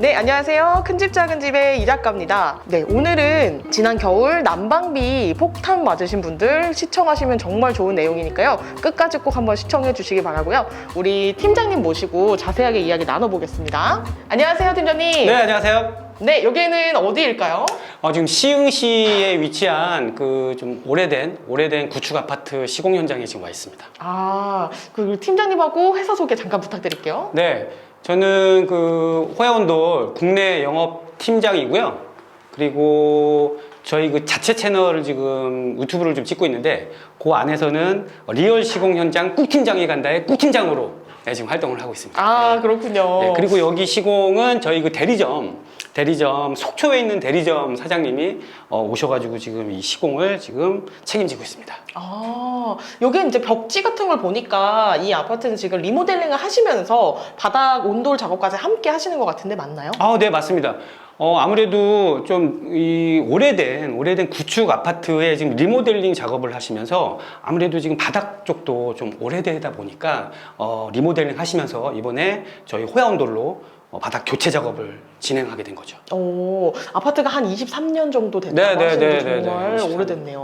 네, 안녕하세요. 큰집 작은 집의 이 작가입니다. 네, 오늘은 지난 겨울 난방비 폭탄 맞으신 분들 시청하시면 정말 좋은 내용이니까요. 끝까지 꼭 한번 시청해 주시기 바라고요. 우리 팀장님 모시고 자세하게 이야기 나눠보겠습니다. 안녕하세요, 팀장님. 네, 안녕하세요. 네, 여기는 어디일까요? 어, 지금 시흥시에 위치한 그 좀 오래된 오래된 구축 아파트 시공 현장에 지금 와 있습니다. 아, 그 팀장님하고 회사 소개 잠깐 부탁드릴게요. 네, 저는 그 호야원돌 국내 영업 팀장이고요. 그리고 저희 그 자체 채널을 지금 유튜브를 좀 찍고 있는데 그 안에서는 리얼 시공 현장 꿀팀장이 간다의 꿀팀장으로 네, 지금 활동을 하고 있습니다. 아, 그렇군요. 네, 그리고 여기 시공은 저희 그 대리점, 대리점, 속초에 있는 대리점 사장님이 어, 오셔가지고 지금 이 시공을 지금 책임지고 있습니다. 아, 여기 이제 벽지 같은 걸 보니까 이 아파트는 지금 리모델링을 하시면서 바닥 온돌 작업까지 함께 하시는 것 같은데 맞나요? 아, 네, 맞습니다. 어, 아무래도 좀 이 오래된, 오래된 구축 아파트에 지금 리모델링 작업을 하시면서 아무래도 지금 바닥 쪽도 좀 오래되다 보니까 어, 리모델링 하시면서 이번에 저희 호야온돌로 어, 바닥 교체 작업을 진행하게 된 거죠. 오, 아파트가 한 23년 정도 됐다고 네, 네, 하시는데 네, 네, 정말 네, 23. 오래됐네요.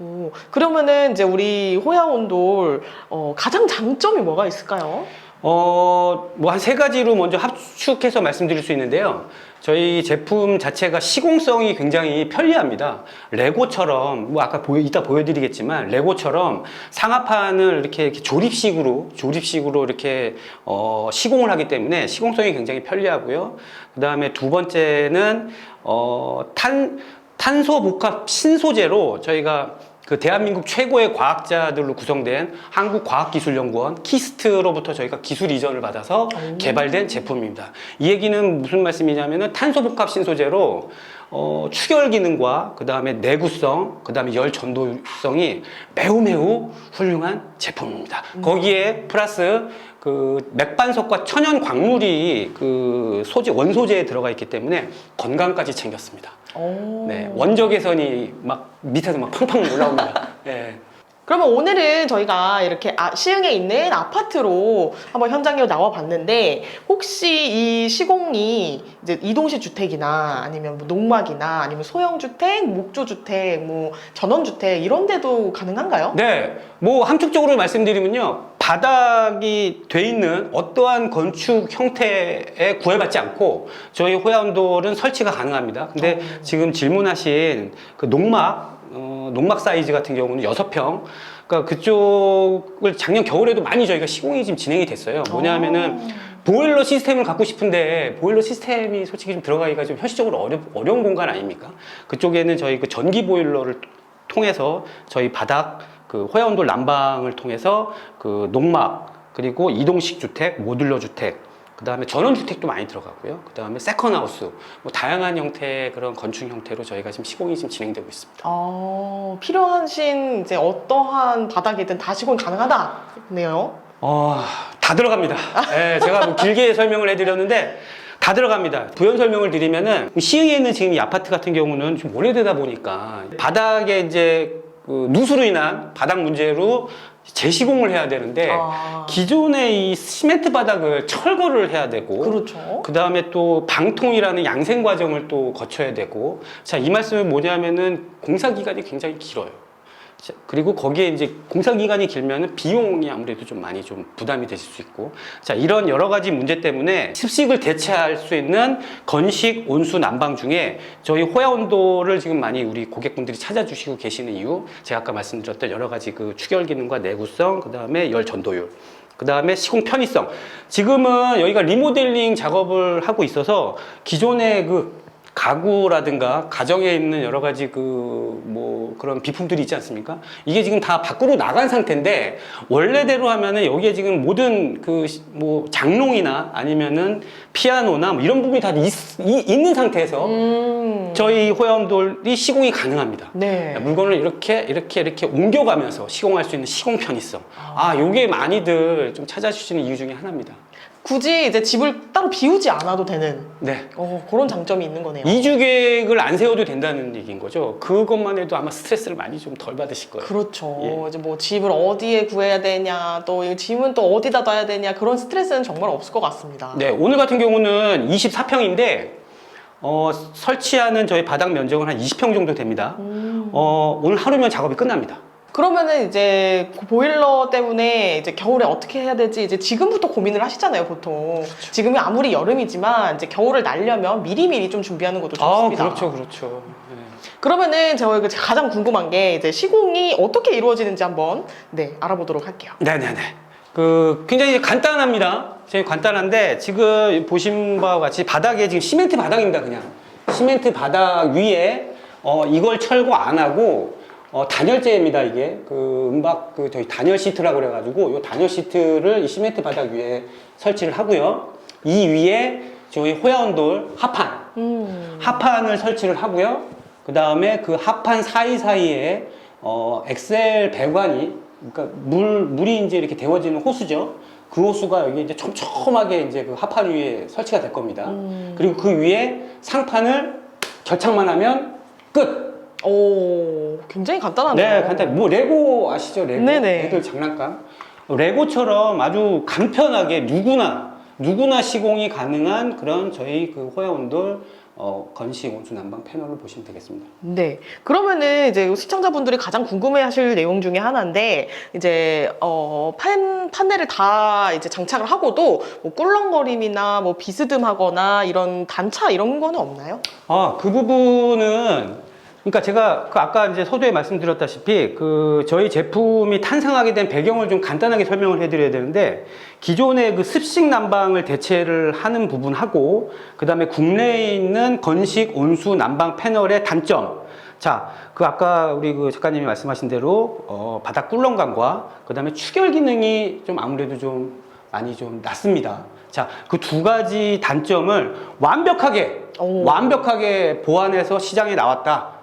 오, 그러면은 이제 우리 호야온돌 어, 가장 장점이 뭐가 있을까요? 어, 뭐 한 세 가지로 먼저 합축해서 말씀드릴 수 있는데요. 저희 제품 자체가 시공성이 굉장히 편리합니다. 레고처럼, 뭐 아까 보여, 이따 보여드리겠지만, 레고처럼 상하판을 이렇게, 이렇게 조립식으로, 조립식으로 이렇게, 어, 시공을 하기 때문에 시공성이 굉장히 편리하고요. 그 다음에 두 번째는, 어, 탄, 탄소 복합 신소재로 저희가 그 대한민국 최고의 과학자들로 구성된 한국과학기술연구원 키스트로부터 저희가 기술 이전을 받아서 개발된 제품입니다. 이 얘기는 무슨 말씀이냐면은 탄소 복합 신소재로 어, 추결 기능과 그 다음에 내구성, 그 다음에 열 전도성이 매우 매우 훌륭한 제품입니다. 거기에 플러스 그 맥반석과 천연 광물이 그 소재 원소재에 들어가 있기 때문에 건강까지 챙겼습니다. 오. 네, 원적 개선이 막 밑에서 막 팡팡 올라옵니다. 네. 그러면 오늘은 저희가 이렇게 아- 시흥에 있는 아파트로 한번 현장에 나와 봤는데 혹시 이 시공이 이제 이동식 주택이나 아니면 뭐 농막이나 아니면 소형 주택, 목조 주택, 뭐 전원 주택 이런 데도 가능한가요? 네, 뭐 함축적으로 말씀드리면요. 바닥이 돼 있는 어떠한 건축 형태에 구애받지 않고 저희 호야온돌은 설치가 가능합니다. 근데 지금 질문하신 그 농막, 어, 농막 사이즈 같은 경우는 6평. 그러니까 그쪽을 작년 겨울에도 많이 저희가 시공이 지금 진행이 됐어요. 뭐냐면은 보일러 시스템을 갖고 싶은데 보일러 시스템이 솔직히 좀 들어가기가 좀 현실적으로 어려, 어려운 공간 아닙니까? 그쪽에는 저희 그 전기 보일러를 통해서 저희 바닥 그 호야온돌 난방을 통해서 그 농막 그리고 이동식 주택, 모듈러 주택 그 다음에 전원 주택도 많이 들어가고요. 그 다음에 세컨하우스, 뭐 다양한 형태의 그런 건축 형태로 저희가 지금 시공이 지금 진행되고 있습니다. 어, 필요하신 이제 어떠한 바닥이든 다 시공 가능하다네요. 어, 다 들어갑니다. 예, 제가 뭐 길게 설명을 해드렸는데 다 들어갑니다. 부연 설명을 드리면은 시흥에 있는 지금 이 아파트 같은 경우는 좀 오래되다 보니까 바닥에 이제 그 누수로 인한 바닥 문제로 재시공을 해야 되는데 아. 기존의 이 시멘트 바닥을 철거를 해야 되고 그렇죠. 그 다음에 또 방통이라는 양생 과정을 또 거쳐야 되고 자 이 말씀은 뭐냐면은 공사 기간이 굉장히 길어요. 자, 그리고 거기에 이제 공사 기간이 길면은 비용이 아무래도 좀 많이 좀 부담이 되실 수 있고 자 이런 여러 가지 문제 때문에 습식을 대체할 수 있는 건식 온수 난방 중에 저희 호야 온도를 지금 많이 우리 고객분들이 찾아주시고 계시는 이유 제가 아까 말씀드렸던 여러 가지 그 추결 기능과 내구성 그 다음에 열 전도율 그 다음에 시공 편의성. 지금은 여기가 리모델링 작업을 하고 있어서 기존의 그 가구라든가 가정에 있는 여러 가지 그 뭐 그런 비품들이 있지 않습니까? 이게 지금 다 밖으로 나간 상태인데 원래대로 하면은 여기에 지금 모든 그 뭐 장롱이나 아니면은 피아노나 뭐 이런 부분이 다 있, 는 상태에서 음. 저희 호야음돌이 시공이 가능합니다. 네. 물건을 이렇게 이렇게 이렇게 옮겨가면서 시공할 수 있는 시공 편의성. 아, 요게 많이들 좀 찾아주시는 이유 중에 하나입니다. 굳이 이제 집을 따로 비우지 않아도 되는 네. 어, 그런 장점이 있는 거네요. 이주 계획을 안 세워도 된다는 얘기인 거죠. 그것만 해도 아마 스트레스를 많이 좀 덜 받으실 거예요. 그렇죠. 예. 이제 뭐 집을 어디에 구해야 되냐, 또이 짐은 또 어디다 놔야 되냐 그런 스트레스는 정말 없을 것 같습니다. 네, 오늘 같은 경우는 24평인데 어, 설치하는 저희 바닥 면적은 한 20평 정도 됩니다. 음. 어, 오늘 하루면 작업이 끝납니다. 그러면은 이제 그 보일러 때문에 이제 겨울에 어떻게 해야 될지 이제 지금부터 고민을 하시잖아요, 보통. 지금이 아무리 여름이지만 이제 겨울을 날려면 미리미리 좀 준비하는 것도 아, 좋습니다. 그렇죠, 그렇죠. 네. 그러면은 그 가장 궁금한 게 이제 시공이 어떻게 이루어지는지 한번 네 알아보도록 할게요. 네네네. 그 굉장히 간단합니다. 굉장히 간단한데 지금 보신 바와 같이 바닥에 지금 시멘트 바닥입니다. 그냥 시멘트 바닥 위에 어 이걸 철거 안 하고 어 단열재입니다. 이게 그 음박 그 저희 단열 시트라고 그래가지고 이 단열 시트를 이 시멘트 바닥 위에 설치를 하고요. 이 위에 저희 호야온돌 합판 음. 하판을 설치를 하고요. 그 다음에 그 하판 사이사이에 어, 엑셀 배관이 그러니까 물 물이 이제 이렇게 데워지는 호수죠. 그 호수가 여기 이제 촘촘하게 이제 그 하판 위에 설치가 될 겁니다. 음. 그리고 그 위에 상판을 결착만 하면 끝. 오, 굉장히 간단하네요. 네, 간단. 뭐 레고 아시죠? 레고. 네네. 애들 장난감. 레고처럼 아주 간편하게 누구나 누구나 시공이 가능한 그런 저희 그 호야온돌 어, 건식 온수 난방 패널을 보시면 되겠습니다. 네. 그러면은 이제 시청자분들이 가장 궁금해하실 내용 중에 하나인데 이제 어 판, 판넬을 다 이제 장착을 하고도 뭐 꿀렁거림이나 뭐 비스듬하거나 이런 단차 이런 거는 없나요? 아, 그 부분은 그러니까 제가 그 아까 이제 서두에 말씀드렸다시피 그 저희 제품이 탄생하게 된 배경을 좀 간단하게 설명을 해드려야 되는데 기존의 그 습식 난방을 대체를 하는 부분하고 그 다음에 국내에 있는 건식 온수 난방 패널의 단점. 자, 그 아까 우리 그 작가님이 말씀하신 대로 어, 바닥 꿀렁감과 그 다음에 추결 기능이 좀 아무래도 좀 많이 좀 낮습니다. 자, 그 두 가지 단점을 완벽하게 오. 완벽하게 보완해서 시장에 나왔다.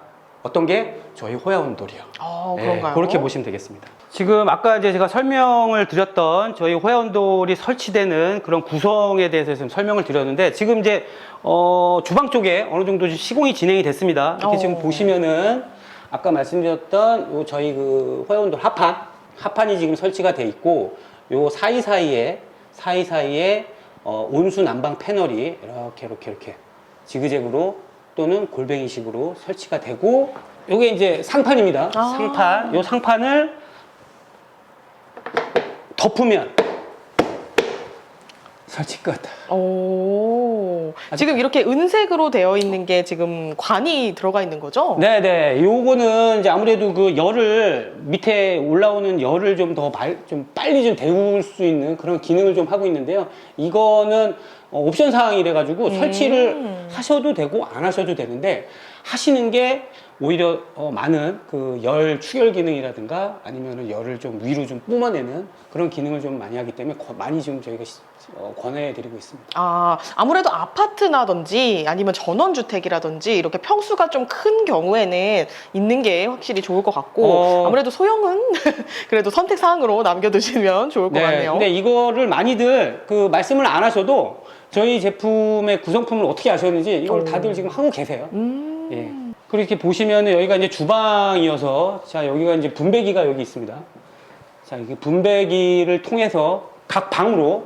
어떤 게 저희 호야온돌이요. 아, 네, 그런가요? 그렇게 보시면 되겠습니다. 지금 아까 이제 제가 설명을 드렸던 저희 호야온돌이 설치되는 그런 구성에 대해서 지금 설명을 드렸는데 지금 이제 어, 주방 쪽에 어느 정도 시공이 진행이 됐습니다. 이렇게 어. 지금 보시면은 아까 말씀드렸던 요 저희 그 호야온돌 합판 합판이 지금 설치가 돼 있고 요 사이 사이에 사이 사이에 어, 온수 난방 패널이 이렇게 이렇게 이렇게 지그재그로 또는 골뱅이식으로 설치가 되고 요게 이제 상판입니다. 아. 상판. 요 상판을 덮으면 설치 끝. 오. 지금 이렇게 은색으로 되어 있는 게 지금 관이 들어가 있는 거죠? 네네. 요거는 이제 아무래도 그 열을 밑에 올라오는 열을 좀 더 좀 빨리 좀 데울 수 있는 그런 기능을 좀 하고 있는데요. 이거는 어, 옵션 사항이래 가지고 음. 설치를 하셔도 되고 안 하셔도 되는데 하시는 게 오히려 어, 많은 그 열 추결 기능이라든가 아니면은 열을 좀 위로 좀 뿜어내는 그런 기능을 좀 많이 하기 때문에 거- 많이 좀 저희가 시- 어, 권해드리고 있습니다. 아, 아무래도 아파트나든지 아니면 전원주택이라든지 이렇게 평수가 좀 큰 경우에는 있는 게 확실히 좋을 것 같고 어. 아무래도 소형은 그래도 선택 사항으로 남겨두시면 좋을 것 같네요. 근데 이거를 많이들 그 말씀을 안 하셔도 저희 제품의 구성품을 어떻게 아셨는지 이걸 오. 다들 지금 하고 계세요. 음. 예. 그리고 이렇게 보시면은 여기가 이제 주방이어서 자 여기가 이제 분배기가 여기 있습니다. 자 이게 분배기를 통해서 각 방으로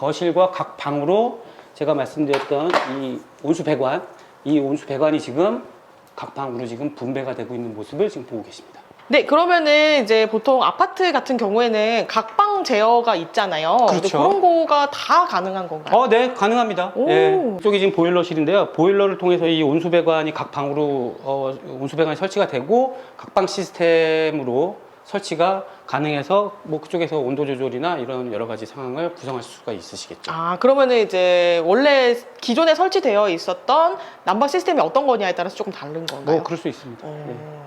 거실과 각 방으로 제가 말씀드렸던 이 온수 배관 이 온수 배관이 지금 각 방으로 지금 분배가 되고 있는 모습을 지금 보고 계십니다. 네, 그러면은 이제 보통 아파트 같은 경우에는 각방 제어가 있잖아요. 그렇죠. 그런 거가 다 가능한 건가요? 어, 네, 가능합니다. 오. 예. 이쪽이 지금 보일러실인데요. 보일러를 통해서 이 온수 배관이 각 방으로 어, 온수 배관이 설치가 되고 각방 시스템으로 설치가 가능해서 뭐 그쪽에서 온도 조절이나 이런 여러 가지 상황을 구성할 수가 있으시겠죠. 아, 그러면은 이제 원래 기존에 설치되어 있었던 난방 시스템이 어떤 거냐에 따라서 조금 다른 건가요? 뭐 그럴 수 있습니다. 어. 예.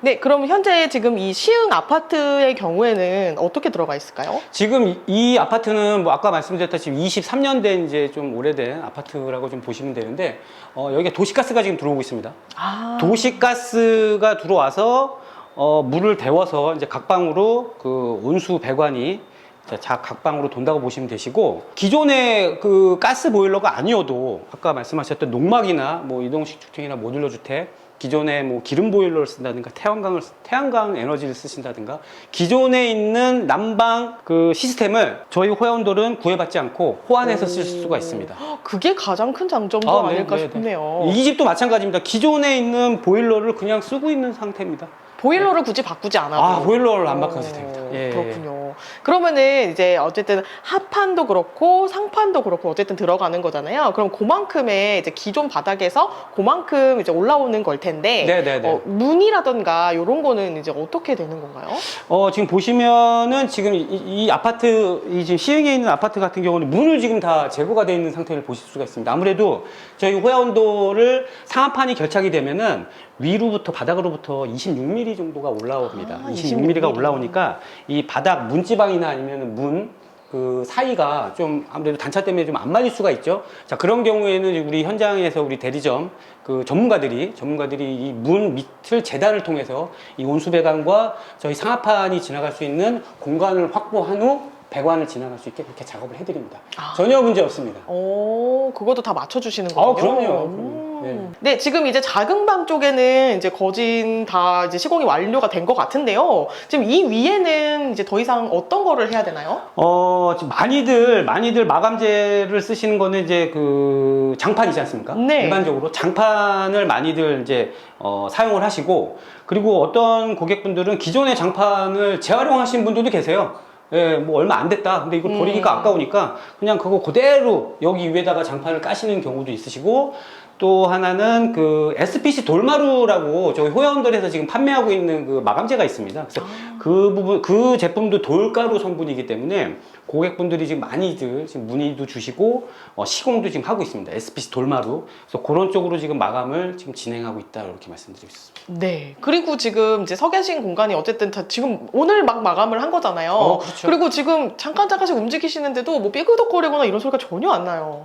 네, 그럼 현재 지금 이 시흥 아파트의 경우에는 어떻게 들어가 있을까요? 지금 이- 이 아파트는 뭐 아까 말씀드렸다시피 23년 된 이제 좀 오래된 아파트라고 좀 보시면 되는데 어, 여기가 도시가스가 지금 들어오고 있습니다. 아, 도시가스가 들어와서 어, 물을 데워서 이제 각 방으로 그 온수 배관이 자, 자, 각 방으로 돈다고 보시면 되시고 기존의 그 가스 보일러가 아니어도 아까 말씀하셨던 농막이나 뭐 이동식 주택이나 모듈러 주택 기존에 뭐 기름 보일러를 쓴다든가 태양광을 쓰- 태양광 에너지를 쓰신다든가 기존에 있는 난방 그 시스템을 저희 호연돌은 구애받지 않고 호환해서 쓸 수가 있습니다. 그게 가장 큰 장점도 아, 아, 네, 닐까 네, 네. 싶네요. 이 집도 마찬가지입니다. 기존에 있는 보일러를 그냥 쓰고 있는 상태입니다. 보일러를 굳이 바꾸지 않아도. 아, 보일러를 안 바꿔도 어, 됩니다. 예. 그렇군요. 그러면은 이제 어쨌든 하판도 그렇고 상판도 그렇고 어쨌든 들어가는 거잖아요. 그럼 그만큼의 이제 기존 바닥에서 그만큼 이제 올라오는 걸 텐데 네네네. 어, 문이라던가 이런 거는 이제 어떻게 되는 건가요? 어, 지금 보시면은 지금 이, 이 아파트, 이 지금 시행에 있는 아파트 같은 경우는 문을 지금 다 제거가 되어 있는 상태를 보실 수가 있습니다. 아무래도 저희 호야온도를 상하판이 결착이 되면은 위로부터 바닥으로부터 26mm 정도가 올라옵니다. 아, 26mm가 26mm. 올라오니까 이 바닥 문지방이나 아니면 문, 그 사이가 좀 아무래도 단차 때문에 좀 안 맞을 수가 있죠. 자, 그런 경우에는 우리 현장에서 우리 대리점 그 전문가들이 전문가들이 이 문 밑을 재단을 통해서 이 온수 배관과 저희 상하판이 지나갈 수 있는 공간을 확보한 후 배관을 지나갈 수 있게 그렇게 작업을 해드립니다. 아. 전혀 문제 없습니다. 오, 그것도 다 맞춰주시는 아, 거군요. 그럼요. 음. 그럼요. 네. 네, 지금 이제 작은 방 쪽에는 이제 거진 다 이제 시공이 완료가 된 것 같은데요. 지금 이 위에는 이제 더 이상 어떤 거를 해야 되나요? 어, 지금 많이들, 많이들 마감재를 쓰시는 거는 이제 그 장판이지 않습니까? 네. 일반적으로 장판을 많이들 이제 어, 사용을 하시고 그리고 어떤 고객분들은 기존의 장판을 재활용하신 분들도 계세요. 예, 뭐 얼마 안 됐다. 근데 이거 버리기가 음. 아까우니까 그냥 그거 그대로 여기 위에다가 장판을 까시는 경우도 있으시고 또 하나는 그 SPC 돌마루라고 저희 호연들에서 지금 판매하고 있는 그 마감재가 있습니다. 그래서 그 부분 그 제품도 돌가루 성분이기 때문에 고객분들이 지금 많이들 지금 문의도 주시고 어, 시공도 지금 하고 있습니다. SPC 돌마루. 그래서 그런 쪽으로 지금 마감을 지금 진행하고 있다 이렇게 말씀드리고 있습니다. 네. 그리고 지금 이제 서 계신 공간이 어쨌든 다 지금 오늘 막 마감을 한 거잖아요. 어, 그렇죠. 리고 지금 잠깐 잠깐씩 움직이시는데도 뭐 삐그덕거리거나 이런 소리가 전혀 안 나요.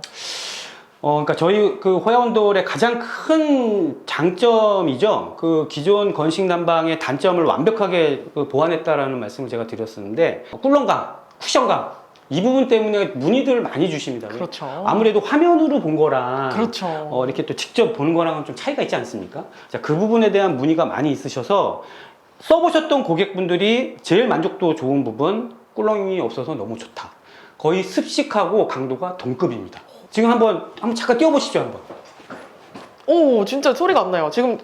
어, 그러니까 저희 그 호야온돌의 가장 큰 장점이죠. 그 기존 건식 난방의 단점을 완벽하게 그 보완했다라는 말씀을 제가 드렸었는데 꿀렁감, 쿠션감 이 부분 때문에 문의들 많이 주십니다. 그렇죠. 아무래도 화면으로 본 거랑 그렇죠. 어, 이렇게 또 직접 보는 거랑은 좀 차이가 있지 않습니까? 자, 그 부분에 대한 문의가 많이 있으셔서 써보셨던 고객분들이 제일 만족도 좋은 부분 꿀렁이 없어서 너무 좋다. 거의 습식하고 강도가 동급입니다. 지금 한번 한번 잠깐 띄워보시죠 한번. 오, 진짜 소리가 안 나요. 지금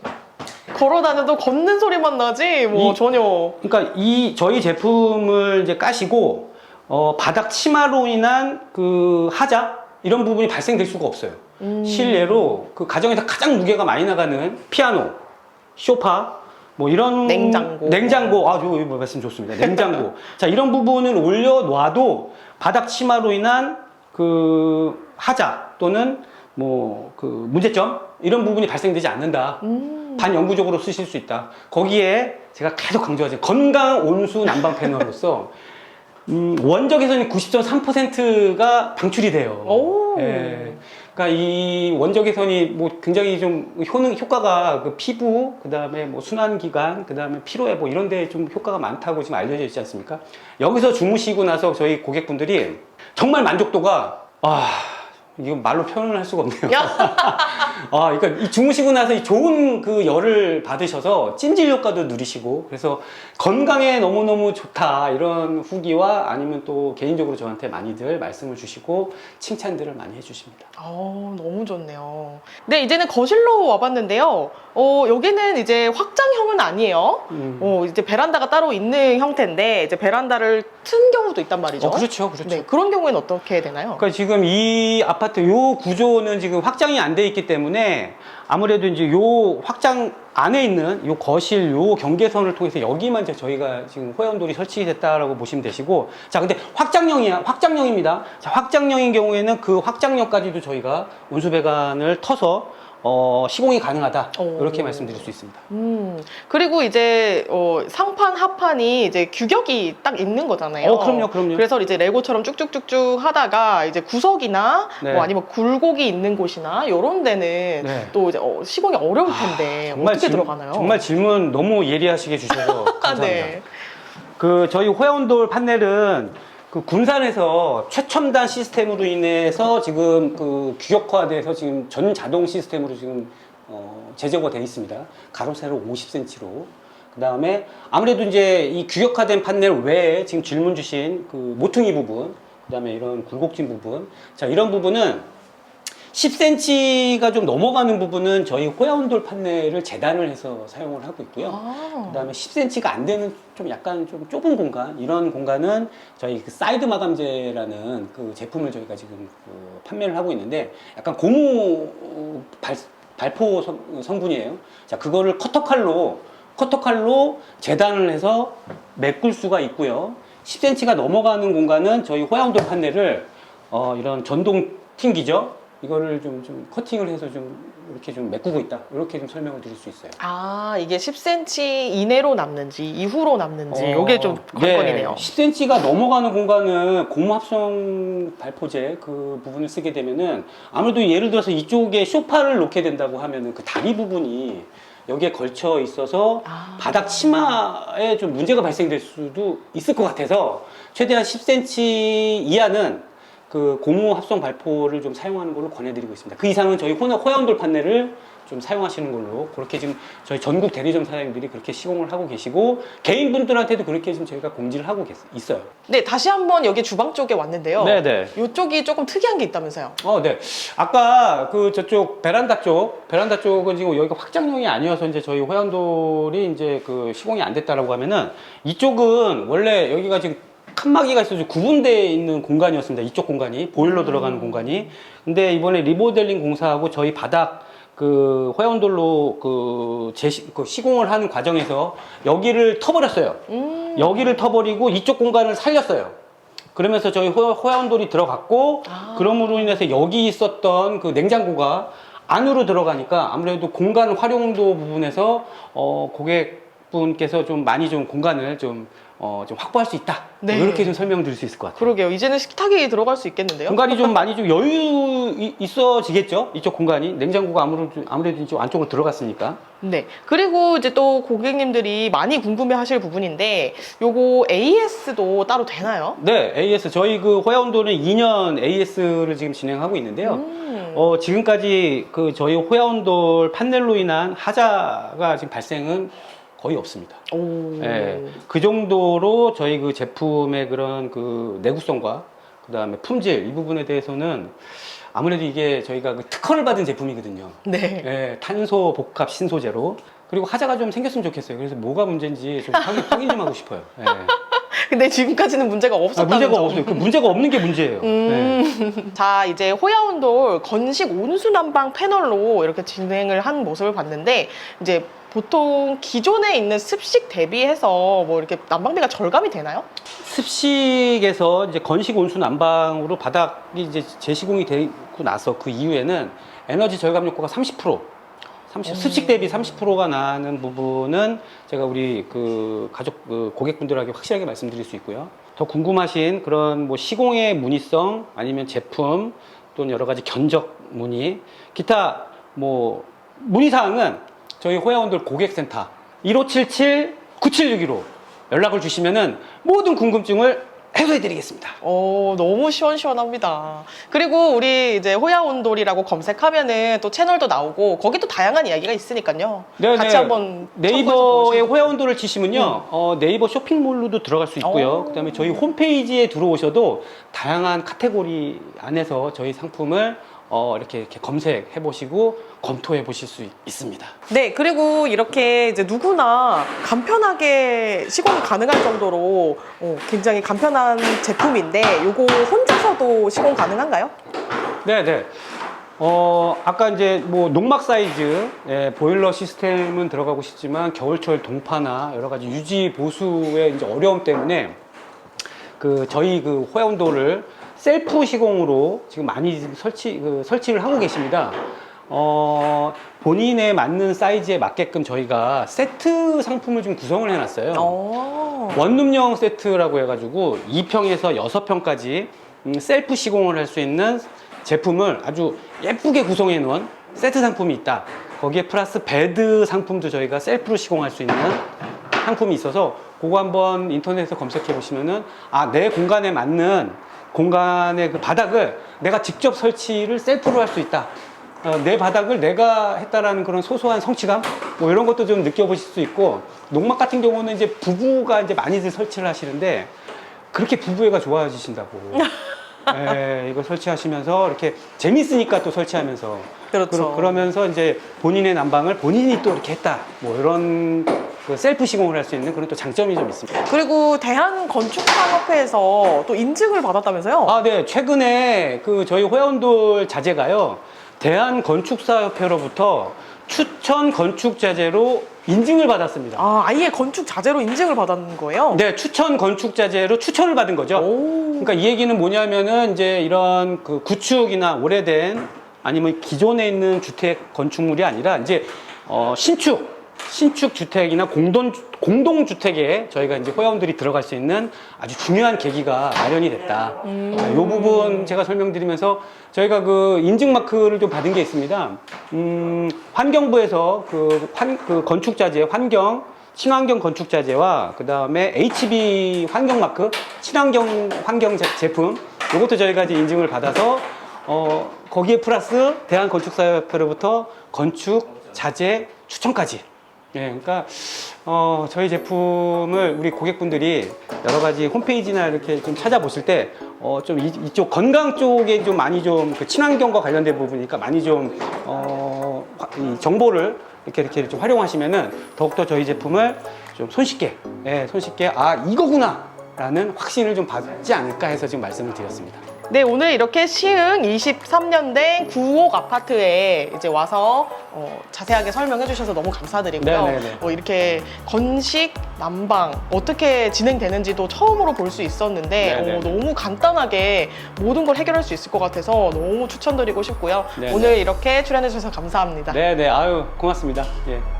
걸어 다녀도 걷는 소리만 나지 뭐 이- 전혀. 그러니까 이 저희 제품을 이제 까시고 어, 바닥 치마로 인한 그 하자 이런 부분이 발생될 수가 없어요. 음. 실례로 그 가정에서 가장 무게가 많이 나가는 피아노, 소파, 뭐 이런 냉장고. 냉장고 뭐 말씀 좋습니다. 냉장고. 자 이런 부분을 올려 놔도 바닥 치마로 인한 그 하자 또는 뭐 그 문제점 이런 부분이 발생되지 않는다. 음. 반영구적으로 쓰실 수 있다. 거기에 제가 계속 강조하죠. 건강 온수 난방 패널로서 음, 원적에서는 90.3%가 방출이 돼요. 오. 예. 그러니까 이 원적외선이 뭐 굉장히 좀 효능 효과가 그 피부 그다음에 뭐 순환 기관 그다음에 피로 회복 이런 데 좀 효과가 많다고 지금 알려져 있지 않습니까? 여기서 주무시고 나서 저희 고객분들이 정말 만족도가 아 이거 말로 표현을 할 수가 없네요. 아, 그러니까 이 주무시고 나서 이 좋은 그 열을 받으셔서 찜질 효과도 누리시고 그래서 건강에 너무너무 좋다 이런 후기와 아니면 또 개인적으로 저한테 많이들 말씀을 주시고 칭찬들을 많이 해주십니다. 어, 너무 좋네요. 네, 이제는 거실로 와봤는데요. 어, 여기는 이제 확장형은 아니에요. 음. 어, 이제 베란다가 따로 있는 형태인데 이제 베란다를 튼 경우도 있단 말이죠. 어, 그렇죠, 그렇죠. 네, 그런 경우에는 어떻게 되나요? 그러니까 지금 이 아파트 요 구조는 지금 확장이 안 돼 있기 때문에 아무래도 이제 요 확장 안에 있는 요 거실 요 경계선을 통해서 여기만 이제 저희가 지금 호연돌이 설치됐다라고 보시면 되시고 자 근데 확장형이야 확장형입니다. 자 확장형인 경우에는 그 확장형까지도 저희가 온수 배관을 터서 어, 시공이 가능하다 오. 이렇게 말씀드릴 수 있습니다. 음, 그리고 이제 어, 상판, 하판이 이제 규격이 딱 있는 거잖아요. 어, 그럼요, 그럼요. 그래서 이제 레고처럼 쭉쭉쭉쭉 하다가 이제 구석이나 네. 뭐 아니면 굴곡이 있는 곳이나 이런 데는 네. 또 이제 어, 시공이 어려울 텐데 어떻게 질- 들어가나요? 정말 질문 너무 예리하시게 주셔서 아, 감사합니다. 네. 그 저희 호야온돌 판넬은 그 군산에서 최첨단 시스템으로 인해서 지금 그 규격화돼서 지금 전 자동 시스템으로 지금 어, 제조가 되어 있습니다. 가로 세로 50cm로. 그 다음에 아무래도 이제 이 규격화된 판넬 외에 지금 질문 주신 그 모퉁이 부분, 그 다음에 이런 굴곡진 부분. 자, 이런 부분은 10cm가 좀 넘어가는 부분은 저희 호야온돌 판넬을 재단을 해서 사용을 하고 있고요. 아. 그다음에 10cm가 안 되는 좀 약간 좀 좁은 공간 이런 공간은 저희 그 사이드 마감재라는 그 제품을 저희가 지금 그 판매를 하고 있는데 약간 고무 발, 발포 성, 성분이에요. 자 그거를 커터칼로 커터칼로 재단을 해서 메꿀 수가 있고요. 10cm가 넘어가는 공간은 저희 호양돌 판넬을 어, 이런 전동 튕기죠. 이거를 좀, 좀 커팅을 해서 좀 이렇게 좀 메꾸고 있다. 이렇게 좀 설명을 드릴 수 있어요. 아, 이게 10cm 이내로 남는지 이후로 남는지 어, 이게 좀 관건이네요. 10cm가 넘어가는 공간은 고무 합성 발포제 그 부분을 쓰게 되면은 아무래도 예를 들어서 이쪽에 쇼파를 놓게 된다고 하면은 그 다리 부분이 여기에 걸쳐 있어서 아. 바닥 치마에 좀 문제가 발생될 수도 있을 것 같아서 최대한 10cm 이하는 그 고무 합성 발포를 좀 사용하는 걸로 권해드리고 있습니다. 그 이상은 저희 호나 호야온돌 판넬을 좀 사용하시는 걸로 그렇게 지금 저희 전국 대리점 사장님들이 그렇게 시공을 하고 계시고 개인 분들한테도 그렇게 지금 저희가 공지를 하고 계시, 있어요. 네, 다시 한번 여기 주방 쪽에 왔는데요. 네 네. 이쪽이 조금 특이한 게 있다면서요. 어, 네. 아까 그 저쪽 베란다 쪽, 베란다 쪽은 지금 여기가 확장형이 아니어서 이제 저희 호양돌이 이제 그 시공이 안 됐다라고 하면은 이쪽은 원래 여기가 지금 칸막이가 있어서 구분되어 있는 공간이었습니다. 이쪽 공간이 보일러 들어가는 공간이. 근데 이번에 리모델링 공사하고 저희 바닥 그 호양돌로 그 제시 그 시공을 하는 과정에서 여기를 터버렸어요. 음. 여기를 터버리고 이쪽 공간을 살렸어요. 그러면서 저희 호- 호야온돌이 들어갔고 아. 그럼으로 인해서 여기 있었던 그 냉장고가 안으로 들어가니까 아무래도 공간 활용도 부분에서 어, 고객분께서 좀 많이 좀 공간을 좀, 어, 좀 확보할 수 있다. 네. 이렇게 좀 설명드릴 수 있을 것 같아요. 그러게요. 이제는 식탁이 들어갈 수 있겠는데요. 공간이 좀 많이 좀 여유 이- 있어지겠죠? 이쪽 공간이 냉장고가 아무래도 아무래도 좀 안쪽으로 들어갔으니까. 네. 그리고 이제 또 고객님들이 많이 궁금해 하실 부분인데 요거 AS도 따로 되나요? 네, AS 저희 그 호야온돌은 2년 AS를 지금 진행하고 있는데요. 음. 어, 지금까지 그 저희 호야온돌 판넬로 인한 하자가 지금 발생은 거의 없습니다. 오. 예, 그 정도로 저희 그 제품의 그런 그 내구성과 그 다음에 품질 이 부분에 대해서는 아무래도 이게 저희가 그 특허를 받은 제품이거든요. 네. 예, 탄소 복합 신소재로. 그리고 하자가 좀 생겼으면 좋겠어요. 그래서 뭐가 문제인지 좀 확인, 확인 좀 하고 싶어요. 예. 근데 지금까지는 문제가 아, 없었다는 문제가 점. 없어요. 그 문제가 없는 게 문제예요. 예. 음. 자, 이제 호야온돌 건식 온수 난방 패널로 이렇게 진행을 한 모습을 봤는데 이제 보통 기존에 있는 습식 대비해서 뭐 이렇게 난방비가 절감이 되나요? 습식에서 이제 건식 온수 난방으로 바닥이 이제 재시공이 되고 나서 그 이후에는 에너지 절감 효과가 30%. 30, 습식 대비 30%가 나는 부분은 제가 우리 그 가족 그 고객분들에게 확실하게 말씀드릴 수 있고요. 더 궁금하신 그런 뭐 시공의 문의성 아니면 제품 또는 여러 가지 견적 문의 기타 뭐 문의 사항은 저희 호야원들 고객센터 1577 9761로 연락을 주시면은 모든 궁금증을 해소해 드리겠습니다. 오, 너무 시원시원합니다. 그리고 우리 이제 호야온돌이라고 검색하면은 또 채널도 나오고 거기 또 다양한 이야기가 있으니까요. 네, 같이 네. 한번 네이버에 호야온도를 치시면요, 어, 네이버 쇼핑몰로도 들어갈 수 있고요. 오. 그다음에 저희 홈페이지에 들어오셔도 다양한 카테고리 안에서 저희 상품을 어, 이렇게, 이렇게 검색해 보시고 검토해 보실 수 있습니다. 네, 그리고 이렇게 이제 누구나 간편하게 시공이 가능할 정도로 어, 굉장히 간편한 제품인데 요거 혼자서도 시공 가능한가요? 네, 네. 어, 아까 이제 뭐 농막 사이즈, 예, 보일러 시스템은 들어가고 싶지만 겨울철 동파나 여러 가지 유지 보수의 이제 어려움 때문에 그 저희 그 호야 온도를 셀프 시공으로 지금 많이 설치 그 설치를 하고 계십니다. 어, 본인에 맞는 사이즈에 맞게끔 저희가 세트 상품을 좀 구성을 해놨어요. 어. 원룸형 세트라고 해가지고 2평에서 6평까지 음, 셀프 시공을 할 수 있는 제품을 아주 예쁘게 구성해 놓은 세트 상품이 있다. 거기에 플러스 베드 상품도 저희가 셀프로 시공할 수 있는 상품이 있어서 그거 한번 인터넷에서 검색해 보시면은 아 내 공간에 맞는 공간의 그 바닥을 내가 직접 설치를 셀프로 할 수 있다. 어, 내 바닥을 내가 했다라는 그런 소소한 성취감 뭐 이런 것도 좀 느껴보실 수 있고 농막 같은 경우는 이제 부부가 이제 많이들 설치를 하시는데 그렇게 부부애가 좋아지신다고. 예, 이거 설치하시면서 이렇게 재밌으니까 또 설치하면서 그렇죠. 그러, 면서 이제 본인의 난방을 본인이 또 이렇게 했다. 뭐 이런 그 셀프 시공을 할 수 있는 그런 또 장점이 좀 있습니다. 그리고 대한건축산업회에서 또 인증을 받았다면서요? 아, 네. 최근에 그 저희 호야운돌 자재가요. 대한건축사협회로부터 추천 건축 자재로 인증을 받았습니다. 아, 아예 건축 자재로 인증을 받은 거예요? 네, 추천 건축 자재로 추천을 받은 거죠. 오. 그러니까 이 얘기는 뭐냐면은 이제 이런 그 구축이나 오래된 아니면 기존에 있는 주택 건축물이 아니라 이제 어 신축 신축 주택이나 공동 공동 주택에 저희가 이제 호야원들이 들어갈 수 있는 아주 중요한 계기가 마련이 됐다. 음. 이 부분 제가 설명드리면서 저희가 그 인증 마크를 좀 받은 게 있습니다. 음, 환경부에서 그, 환, 그 건축 자재 환경 친환경 건축 자재와 그 다음에 HB 환경 마크 친환경 환경 제- 제품 이것도 저희가 이제 인증을 받아서 어 거기에 플러스 대한건축사협회로부터 건축 자재 추천까지 예, 그러니까 어, 저희 제품을 우리 고객분들이 여러 가지 홈페이지나 이렇게 좀 찾아보실 때 어, 좀 이, 이쪽 건강 쪽에 좀 많이 좀 그 친환경과 관련된 부분이니까 많이 좀 어, 화- 이 정보를 이렇게 이렇게 좀 활용하시면은 더욱더 저희 제품을 좀 손쉽게 예, 손쉽게 아 이거구나 라는 확신을 좀 받지 않을까 해서 지금 말씀을 드렸습니다. 네, 오늘 이렇게 시흥 23년대 9옥 아파트에 이제 와서 어, 자세하게 설명해 주셔서 너무 감사드리고요. 네네네. 어, 이렇게 건식, 난방 어떻게 진행되는지도 처음으로 볼 수 있었는데 네네. 어, 너무 간단하게 모든 걸 해결할 수 있을 것 같아서 너무 추천드리고 싶고요. 네네. 오늘 이렇게 출연해 주셔서 감사합니다. 네, 네, 아유 고맙습니다. 예.